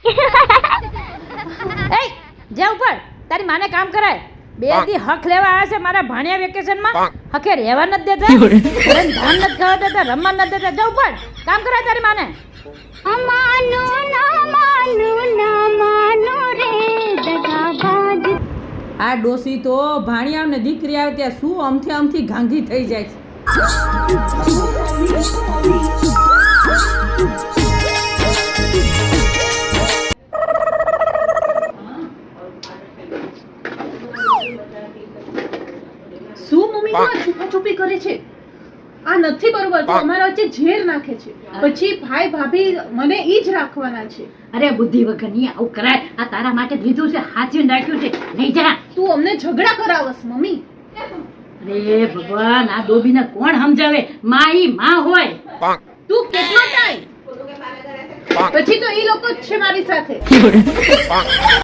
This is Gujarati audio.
એ જા ઉપર તારી માને કામ કરાય. બે દી હક લેવા આવે છે મારા ભાણિયા વેકેશનમાં. હકે રહેવા નથી દેતા ધાન ન ખાવા દેતા રમવા નથી દેતા. જે ઉપર કામ કરાય તારી માને. અમાનો ના માનો ના માનો રે દગાબાજ આ ડોસી તો ભાણિયાને દીકરી આવે ત્યાં શું અમથી અમથી ગાંધી થઈ જાય છે? શું મમ્મી તો છુપા છુપી કરે છે? આ નથી બરોબર તો અમારા વચ્ચે ઝેર નાખે છે. પછી ભાઈ ભાભી મને ઈ જ રાખવાના છે. અરે બુદ્ધિ વગરની આવું કરાય. આ તારા માટે લીધું છે હાચવીને રાખ્યું છે. નહીં જા. તું અમને ઝઘડા કરાવસ મમ્મી. અરે ભગવાન આ ડોબીને કોણ સમજાવે? માં ઈ માં હોય. તું કેટલો ટાઈમ પછી તો ઈ લોકો જ છે મારી સાથે.